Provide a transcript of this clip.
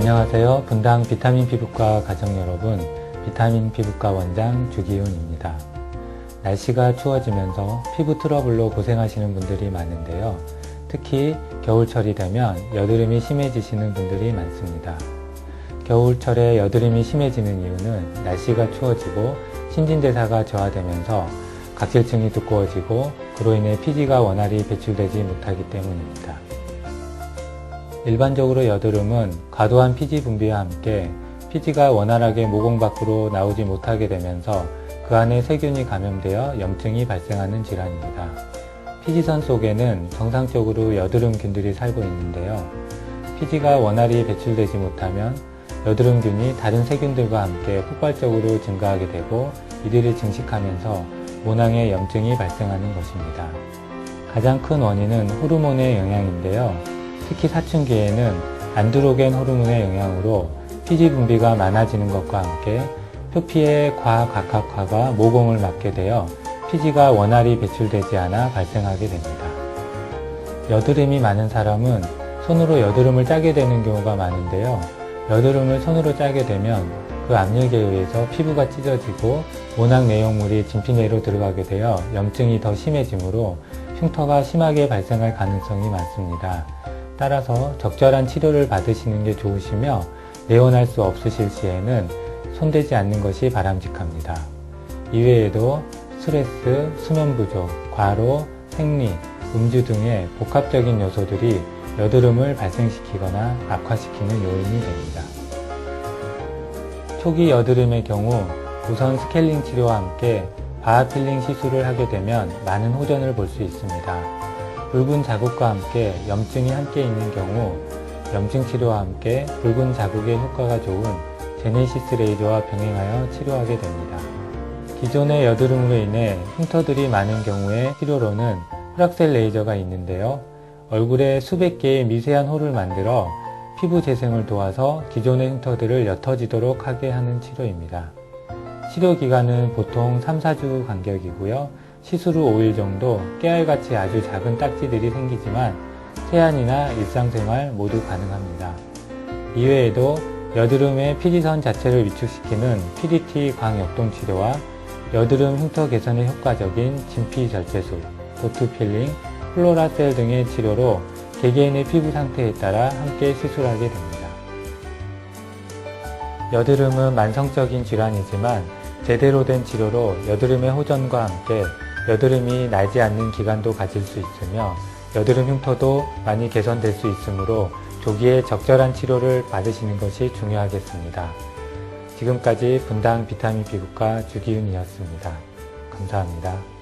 안녕하세요. 분당 비타민 피부과 가정 여러분, 비타민 피부과 원장 주기훈입니다. 날씨가 추워지면서 피부 트러블로 고생하시는 분들이 많은데요. 특히 겨울철이 되면 여드름이 심해지시는 분들이 많습니다. 겨울철에 여드름이 심해지는 이유는 날씨가 추워지고 신진대사가 저하되면서 각질층이 두꺼워지고 그로 인해 피지가 원활히 배출되지 못하기 때문입니다. 일반적으로 여드름은 과도한 피지 분비와 함께 피지가 원활하게 모공 밖으로 나오지 못하게 되면서 그 안에 세균이 감염되어 염증이 발생하는 질환입니다. 피지선 속에는 정상적으로 여드름균들이 살고 있는데요. 피지가 원활히 배출되지 못하면 여드름균이 다른 세균들과 함께 폭발적으로 증가하게 되고 이들을 증식하면서 모낭에 염증이 발생하는 것입니다. 가장 큰 원인은 호르몬의 영향인데요. 특히 사춘기에는 안드로겐 호르몬의 영향으로 피지 분비가 많아지는 것과 함께 표피의 과각학화가 모공을 막게 되어 피지가 원활히 배출되지 않아 발생하게 됩니다. 여드름이 많은 사람은 손으로 여드름을 짜게 되는 경우가 많은데요. 여드름을 손으로 짜게 되면 그 압력에 의해서 피부가 찢어지고 모낭 내용물이 진피 내로 들어가게 되어 염증이 더 심해지므로 흉터가 심하게 발생할 가능성이 많습니다. 따라서 적절한 치료를 받으시는 게 좋으시며 내원할 수 없으실 시에는 손대지 않는 것이 바람직합니다. 이외에도 스트레스, 수면 부족, 과로, 생리, 음주 등의 복합적인 요소들이 여드름을 발생시키거나 악화시키는 요인이 됩니다. 초기 여드름의 경우 우선 스케일링 치료와 함께 바하필링 시술을 하게 되면 많은 호전을 볼 수 있습니다. 붉은 자국과 함께 염증이 함께 있는 경우 염증 치료와 함께 붉은 자국의 효과가 좋은 제네시스 레이저와 병행하여 치료하게 됩니다. 기존의 여드름으로 인해 흉터들이 많은 경우에 치료로는 프락셀 레이저가 있는데요. 얼굴에 수백 개의 미세한 홀을 만들어 피부 재생을 도와서 기존의 흉터들을 옅어지도록 하게 하는 치료입니다. 치료 기간은 보통 3, 4주 간격이고요. 시술 후 5일 정도 깨알같이 아주 작은 딱지들이 생기지만 세안이나 일상생활 모두 가능합니다. 이외에도 여드름의 피지선 자체를 위축시키는 PDT 광역동 치료와 여드름 흉터 개선에 효과적인 진피 절제술, 도트 필링, 플로라셀 등의 치료로 개개인의 피부 상태에 따라 함께 시술하게 됩니다. 여드름은 만성적인 질환이지만 제대로 된 치료로 여드름의 호전과 함께 여드름이 나지 않는 기간도 가질 수 있으며 여드름 흉터도 많이 개선될 수 있으므로 조기에 적절한 치료를 받으시는 것이 중요하겠습니다. 지금까지 분당 비타민 피부과 주기훈이었습니다. 감사합니다.